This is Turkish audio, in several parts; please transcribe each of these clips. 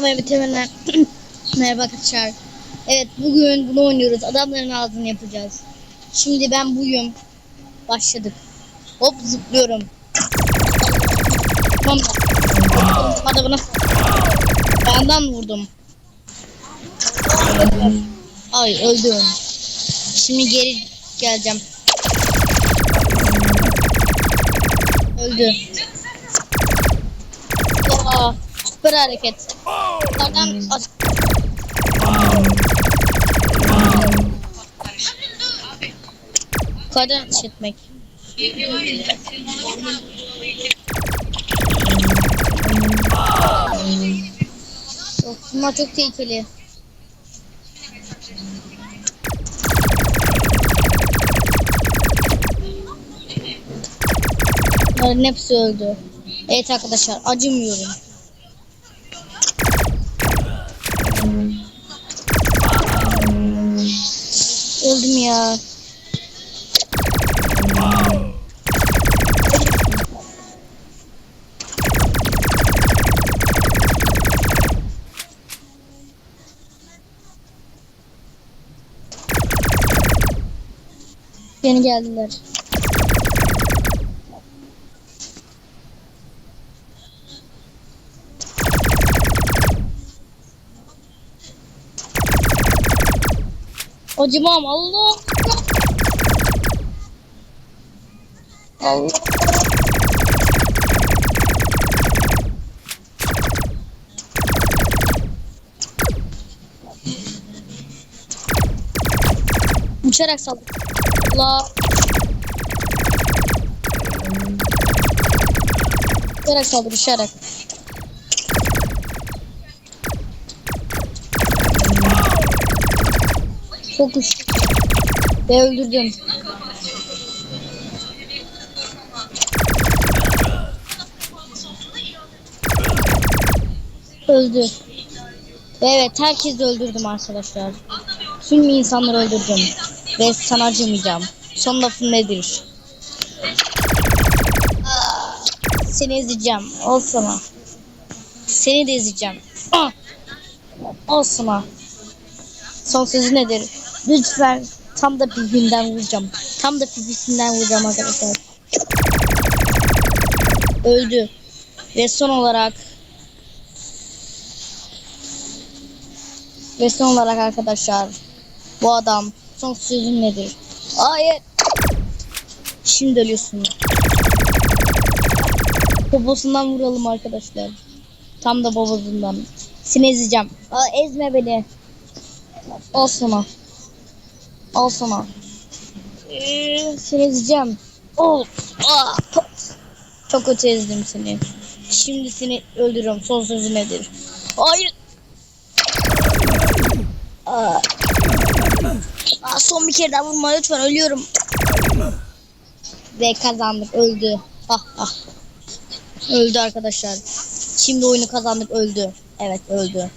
Merhaba bitirenler. Merhaba arkadaşlar. Evet bugün bunu oynuyoruz. Adamların ağzını yapacağız. Şimdi ben buyum. Başladık. Hop zıplıyorum. Tamam. Adamına Yandan vurdum. Ay öldüm. Şimdi geri geleceğim. Öldü. Aa, süper hareket. Adam as- Yukarıdan ateş etmek. Yok, bunlar çok tehlikeli. Bunların hepsi öldü. Evet arkadaşlar acımıyorum. Öldüm ya. Yeni geldiler. Acımam Allah. Allah. Uçarak saldır. Allah. Uçarak saldır, uçarak. Fokus. Ve öldürdüm. Öldü. Ve evet herkesi öldürdüm arkadaşlar. Tüm insanları öldürdüm. Ve sana acımayacağım. Son lafın nedir? Seni ezeceğim. Sana. Seni de ezeceğim. Ah! Al sana. Son sözü nedir? Lütfen tam da pipinden vuracağım. Tam da pipisinden vuracağım arkadaşlar. Öldü. Ve son olarak ve son olarak arkadaşlar bu adam son sözü nedir? Hayır. Şimdi ölüyorsun. Babasından vuralım arkadaşlar. Tam da babasından. Seni ezeceğim. Aa, ezme beni. Al sana. Al sana. Ee, seni ezeceğim. Oh. Ah. Çok kötü ezdim seni. Şimdi seni öldürüyorum. Son sözü nedir? Hayır. Aa. Aa, son bir kere daha vurma lütfen ölüyorum. Ve kazandık öldü. Ah ah. Öldü arkadaşlar. Şimdi oyunu kazandık öldü. Evet öldü.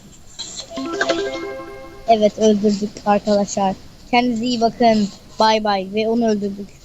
Evet öldürdük arkadaşlar. Kendinize iyi bakın. Bay bay ve onu öldürdük.